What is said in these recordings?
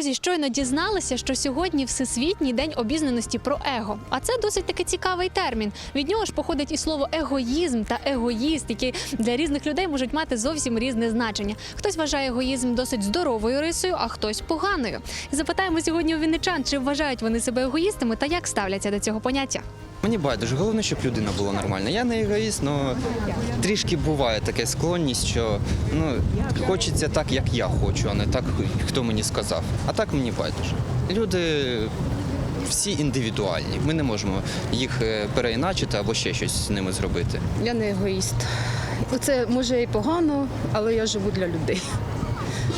Друзі, щойно дізналися, що сьогодні всесвітній день обізнаності про его. А це досить таки цікавий термін. Від нього ж походить і слово егоїзм та егоїст, які для різних людей можуть мати зовсім різне значення. Хтось вважає егоїзм досить здоровою рисою, а хтось поганою. Запитаємо сьогодні у вінничан, чи вважають вони себе егоїстами та як ставляться до цього поняття. Мені байдуже, головне, щоб людина була нормальна. Я не егоїст, але трішки буває така склонність, що ну, хочеться так, як я хочу, а не так, хто мені сказав. А так мені байдуже. Люди всі індивідуальні. Ми не можемо їх е, переіначити або ще щось з ними зробити. Я не егоїст. Це може і погано, але я живу для людей.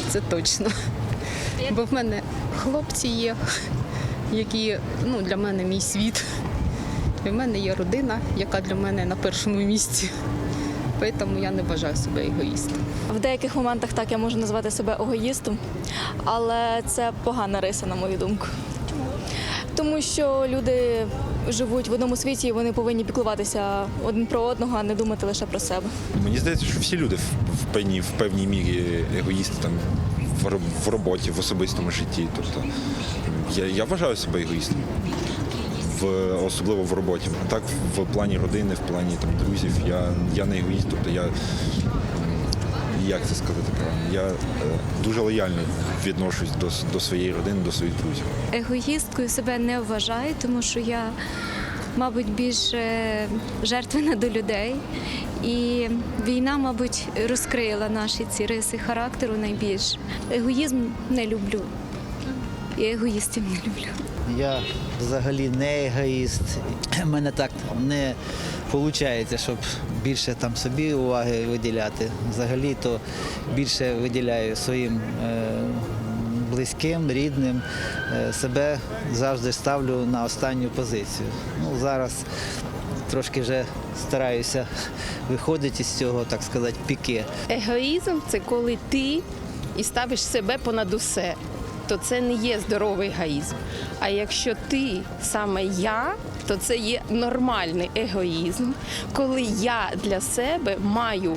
Це точно. Бо в мене хлопці є, які ну, для мене мій світ. І в мене є родина, яка для мене на першому місці. Тому я не вважаю себе егоїстом. В деяких моментах так я можу назвати себе егоїстом, але це погана риса, на мою думку. Чому? Тому що люди живуть в одному світі і вони повинні піклуватися один про одного, а не думати лише про себе. Мені здається, що всі люди в певній, в певній мірі егоїсти там в, ро- в роботі, в особистому житті. Тобто я, я вважаю себе егоїстом. В, особливо в роботі. Так в плані родини, в плані там, друзів, я, я не егоїст, тобто я як це сказати правильно, я е, дуже лояльно відношусь до, до своєї родини, до своїх друзів. егоїсткою себе не вважаю, тому що я, мабуть, більш е, жертвена до людей. І війна, мабуть, розкрила наші ці риси характеру найбільше. Егоїзм не люблю. І егоїстів не люблю. Я взагалі не егоїст. У мене так не виходить, щоб більше там собі уваги виділяти. Взагалі то більше виділяю своїм е, близьким, рідним. Е, себе завжди ставлю на останню позицію. Ну, зараз трошки вже стараюся виходити з цього, так сказати, піки. Егоїзм це коли ти і ставиш себе понад усе, то це не є здоровий егоїзм. А якщо ти саме я, то це є нормальний егоїзм, коли я для себе маю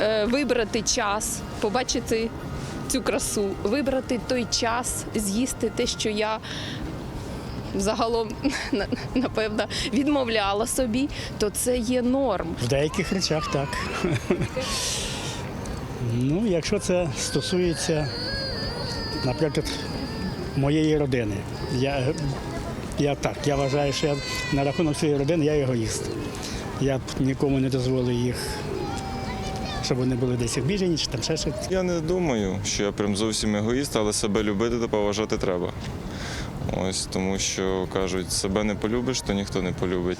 е, вибрати час, побачити цю красу, вибрати той час, з'їсти те, що я. Загалом, напевно, відмовляла собі, то це є норм. В деяких речах так. ну, якщо це стосується, наприклад, моєї родини. Я, я так, я вважаю, що я на рахунок своєї родини я егоїст. Я б нікому не дозволю їх, щоб вони були десь обіжені чи там ще щось. Я не думаю, що я прям зовсім егоїст, але себе любити та поважати треба. Ось тому, що кажуть, себе не полюбиш, то ніхто не полюбить.